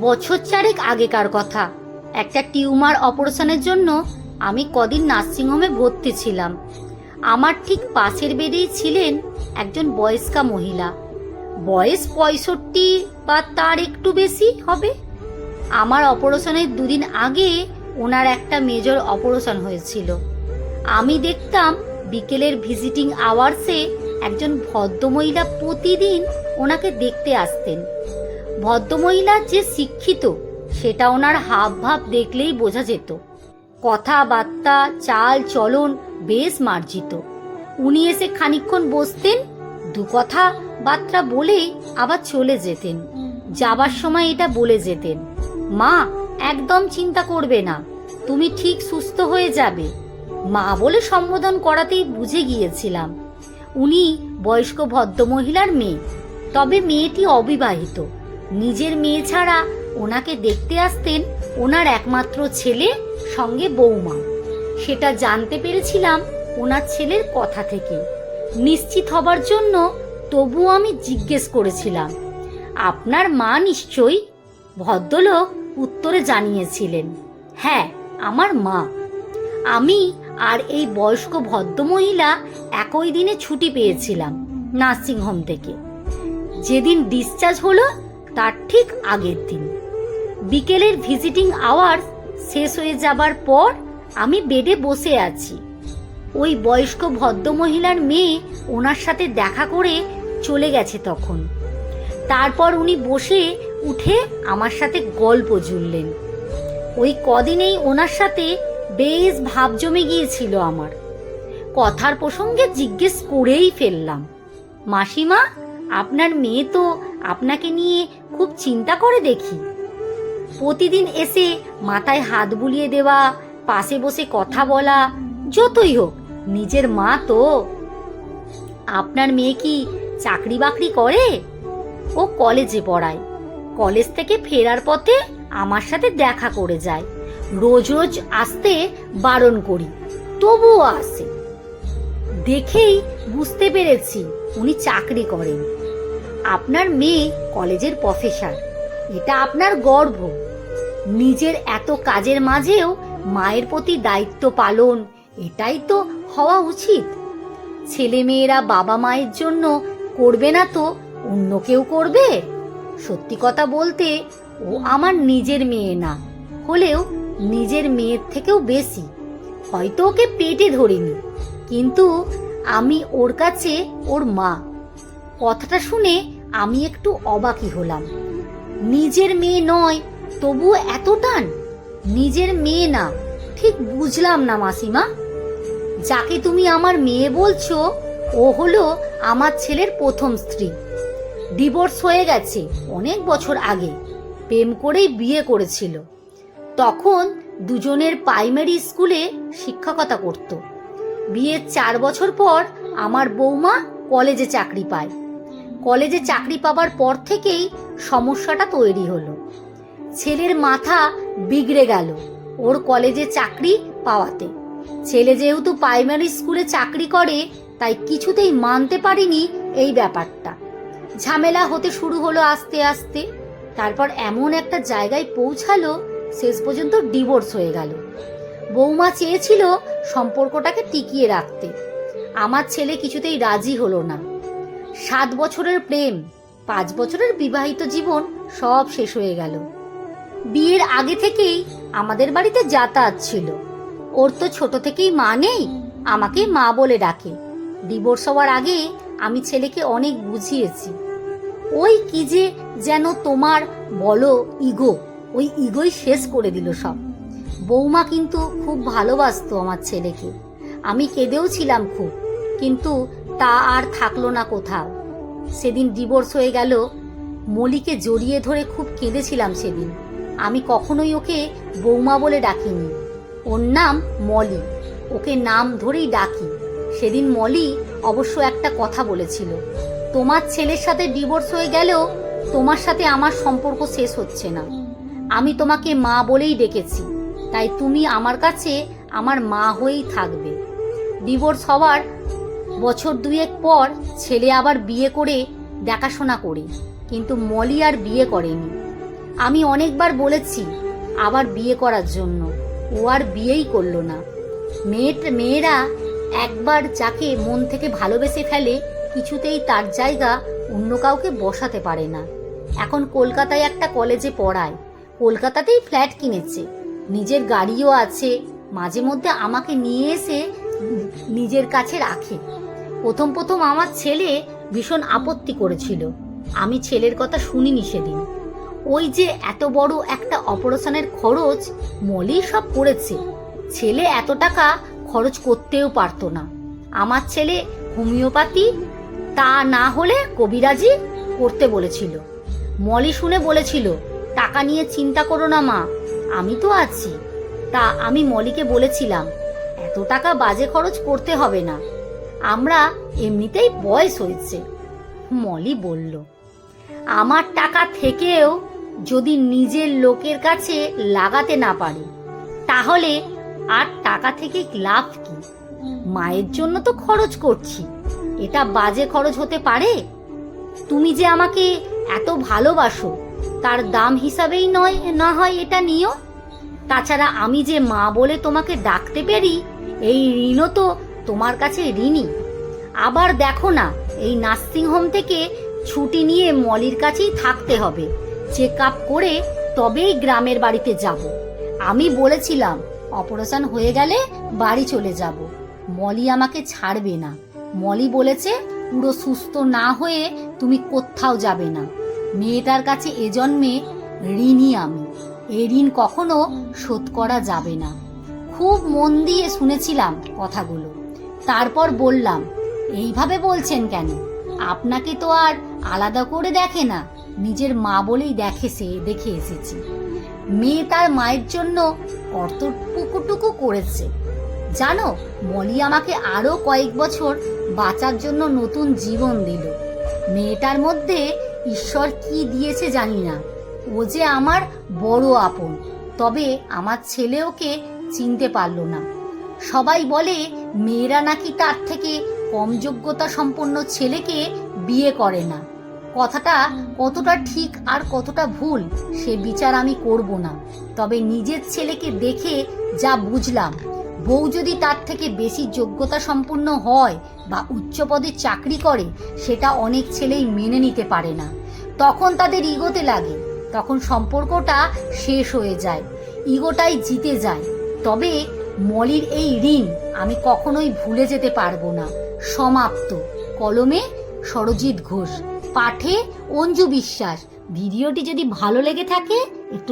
বছর চারেক আগেকার কথা। একটা টিউমার অপারেশনের জন্য আমি কদিন নার্সিংহোমে ভর্তি ছিলাম। আমার ঠিক পাশের বেডেই ছিলেন একজন বয়স্কা মহিলা। বয়স পঁয়ষট্টি বা তার একটু বেশি হবে। আমার অপারেশনের দুদিন আগে ওনার একটা মেজর অপারেশন হয়েছিল। আমি দেখতাম বিকেলের ভিজিটিং আওয়ার্সে একজন ভদ্রমহিলা প্রতিদিন ওনাকে দেখতে আসতেন। ভদ্রমহিলা যে শিক্ষিত, সেটা ওনার হাব ভাব দেখলেই বোঝা যেত। কথাবার্তা, চাল চলন বেশ মার্জিত। উনি এসে খানিকক্ষণ বসতেন, দু কথা বার্তা বলে আবার চলে যেতেন। যাবার সময় এটা বলে যেতেন, মা, একদম চিন্তা করবে না, তুমি ঠিক সুস্থ হয়ে যাবে। মা বলে সম্বোধন করাতেই বুঝে গিয়েছিলাম। উনি বয়স্ক ভদ্রমহিলার মেয়ে, তবে মেয়েটি অবিবাহিত। নিজের মেয়ে ছাড়া ওনাকে দেখতে আসতেন ওনার একমাত্র ছেলে, সঙ্গে বৌমা সেটা জানতে পেরেছিলাম ওনার ছেলের কথা থেকে। নিশ্চিত হবার জন্য তবু আমি জিজ্ঞেস করেছিলাম। আপনার মা নিশ্চয়ই? ভদ্রলোক উত্তরে জানিয়েছিলেন হ্যাঁ আমার মা। আমি আর এই বয়স্ক ভদ্রমহিলা একই দিনে ছুটি পেয়েছিলাম নার্সিংহোম থেকে। যেদিন ডিসচার্জ হলো তার ঠিক আগের দিন। বিকেলের ভিজিটিং আওয়ার্স শেষ হয়ে যাবার পর আমি বেডে বসে আছি। ওই বয়স্ক ভদ্রমহিলার মেয়ে ওনার সাথে দেখা করে চলে গেছে তখন। তারপর উনি বসে উঠে আমার সাথে গল্প জুড়লেন। ওই কদিনেই ওনার সাথে বেশ ভাব জমে গিয়েছিল আমার। কথার প্রসঙ্গে জিজ্ঞেস করেই ফেললাম, মাসিমা আপনার মেয়ে তো আপনাকে নিয়ে খুব চিন্তা করে দেখি। প্রতিদিন এসে মাথায় হাত বুলিয়ে দেওয়া, পাশে বসে কথা বলা, যতই হোক, নিজের মা তো। আপনার মেয়ে কি চাকরি বাকরি করে? ও কলেজে পড়ায়। কলেজ থেকে ফেরার পথে আমার সাথে দেখা করে যায়। রোজ রোজ আসতে বারণ করি, তবুও আসে। দেখেই বুঝতে পেরেছি উনি চাকরি করেন। আপনার মেয়ে কলেজের প্রফেসর। এটা আপনার গর্ব। নিজের এত কাজের মাঝেও মায়ের প্রতি দায়িত্ব পালন, এটাই তো হওয়া উচিত। ছেলেমেয়েরা বাবা মায়ের জন্য করবে না তো অন্য কেউ করবে? সত্যি কথা বলতে, ও আমার নিজের মেয়ে না, হলেও নিজের মেয়ের থেকেও বেশি। হয়তো ওকে পেটে ধরিনি, কিন্তু আমি ওর কাছে ওর মা। কথাটা শুনে আমি একটু অবাকই হলাম। নিজের মেয়ে নয়, তবুও এত টান। নিজের মেয়ে না, ঠিক বুঝলাম না মাসিমা। যাকে তুমি আমার মেয়ে বলছো, ও হলো আমার ছেলের প্রথম স্ত্রী। ডিভোর্স হয়ে গেছে অনেক বছর আগে, প্রেম করেই বিয়ে করেছিল। তখন দুজনের প্রাইমারি স্কুলে শিক্ষকতা করত। বিয়ের চার বছর পর আমার বৌমা কলেজে চাকরি পায়। কলেজে চাকরি পাবার পর থেকেই সমস্যাটা তৈরি হলো। ছেলের মাথা বিগড়ে গেল ওর কলেজে চাকরি পাওয়াতে। ছেলে যেহেতু প্রাইমারি স্কুলে চাকরি করে, তাই কিছুতেই মানতে পারিনি এই ব্যাপারটা। ঝামেলা হতে শুরু হলো আস্তে আস্তে। তারপর এমন একটা জায়গায় পৌঁছালো, শেষ পর্যন্ত ডিভোর্স হয়ে গেল। বৌমা চেয়েছিল সম্পর্কটাকে টিকিয়ে রাখতে। আমার ছেলে কিছুতেই রাজি হলো না। সাত বছরের প্রেম, পাঁচ বছরের বিবাহিত জীবন সব শেষ হয়ে গেল। বিয়ের আগে থেকেই আমাদের বাড়িতে যাতায়াত ছিল। ওর তো ছোট থেকেই মা নেই, আমাকে মা বলে ডাকে। ডিভোর্স হওয়ার আগে আমি ছেলেকে অনেক বুঝিয়েছি। ওই কি যে যেন তোমার বলো ইগো, ওই ইগোই শেষ করে দিল সব। বৌমা কিন্তু খুব ভালোবাসতো আমার ছেলেকে। আমি কেঁদেও ছিলাম খুব, কিন্তু তা আর থাকল না কোথাও। সেদিন ডিভোর্স হয়ে গেল, মলিকে জড়িয়ে ধরে খুব কেঁদেছিলাম সেদিন। আমি কখনোই ওকে বৌমা বলে ডাকিনি। ওর নাম মলি। ওকে নাম ধরেই ডাকি। সেদিন মলি অবশ্য একটা কথা বলেছিল। তোমার ছেলের সাথে ডিভোর্স হয়ে গেলেও তোমার সাথে আমার সম্পর্ক শেষ হচ্ছে না। আমি তোমাকে মা বলেই ডেকেছি। তাই তুমি আমার কাছে আমার মা হয়েই থাকবে। ডিভোর্স হওয়ার বছর দুয়েক পর ছেলে আবার বিয়ে করে দেখাশোনা করে, কিন্তু মলি আর বিয়ে করেনি। আমি অনেকবার বলেছি আবার বিয়ে করার জন্য, ও আর বিয়েই করল না। মেয়ে মেয়েরা একবার যাকে মন থেকে ভালোবেসে ফেলে, কিছুতেই তার জায়গা অন্য কাউকে বসাতে পারে না। এখন কলকাতায় একটা কলেজে পড়ায়, কলকাতাতেই ফ্ল্যাট কিনেছে। নিজের গাড়িও আছে মাঝে মধ্যে আমাকে নিয়ে এসে নিজের কাছে রাখে। প্রথম প্রথম আমার ছেলে ভীষণ আপত্তি করেছিল। আমি ছেলের কথা শুনিনি সেদিন। ওই যে এত বড় একটা অপারেশনের খরচ, মলি সব করেছে। ছেলে এত টাকা খরচ করতেও পারতো না। আমার ছেলে হোমিওপ্যাথি, তা না হলে কবিরাজি করতে বলেছিল। মলি শুনে বলেছিল, টাকা নিয়ে চিন্তা করো না মা, আমি তো আছি। তা আমি মলিকে বলেছিলাম, এত টাকা বাজে খরচ করতে হবে না। আমরা এমনিতেই বয়স হয়েছে, মলি বলল। আমার টাকা থেকেও যদি নিজের লোকের কাছে লাগাতে না পারি, তাহলে আর টাকা থেকে লাভ কি? মায়ের জন্য তো খরচ করছি, এটা বাজে খরচ হতে পারে? তুমি যে আমাকে এত ভালোবাসো, তার দাম হিসাবেই নয়, না হয় এটা নিও? তাছাড়া আমি যে মা বলে তোমাকে ডাকতে পারি, এই ঋণও তো তোমার কাছে ঋণী। আবার দেখো না, এই নার্সিংহোম থেকে ছুটি নিয়ে মলির কাছেই থাকতে হবে। চেক আপ করে তবেই গ্রামের বাড়িতে যাব। আমি বলেছিলাম, অপারেশন হয়ে গেলে বাড়ি চলে যাব। মলি আমাকে ছাড়বে না। মলি বলেছে, পুরো সুস্থ না হয়ে তুমি কোথাও যাবে না। মেয়েটার কাছে এ জন্মে ঋণই আমি। এ ঋণ কখনো শোধ করা যাবে না। খুব মন দিয়ে শুনেছিলাম কথাগুলো। তারপর বললাম, এইভাবে বলছেন কেন? আপনাকে তো আর আলাদা করে দেখে না। নিজের মা বলেই দেখে সে, দেখে এসেছি। মেয়ে তার মায়ের জন্য কর্তটুকুটুকু করেছে। জানো, মলি আমাকে আরও কয়েক বছর বাঁচার জন্য নতুন জীবন দিল। মেয়েটার মধ্যে ঈশ্বর কি দিয়েছে জানি না। ও যে আমার বড় আপন, তবে আমার ছেলে ওকে চিনতে পারল না। সবাই বলে, মেয়েরা নাকি তার থেকে কম যোগ্যতা সম্পন্ন ছেলেকে বিয়ে করে না। কথাটা কতটা ঠিক আর কতটা ভুল, সে বিচার আমি করব না। তবে নিজের ছেলেকে দেখে যা বুঝলাম, বউ যদি তার থেকে বেশি যোগ্যতা সম্পন্ন হয় বা উচ্চ পদে চাকরি করে, সেটা অনেক ছেলেই মেনে নিতে পারে না। তখন তাদের ইগোতে লাগে, তখন সম্পর্কটা শেষ হয়ে যায়, ইগোটাই জিতে যায়। তবে মলির এই ঋণ আমি কখনোই ভুলে যেতে পারব না। সমাপ্ত। কলমে সরজিৎ ঘোষ। পাঠে অঞ্জু বিশ্বাস। ভিডিওটি যদি ভালো লেগে থাকে, একটু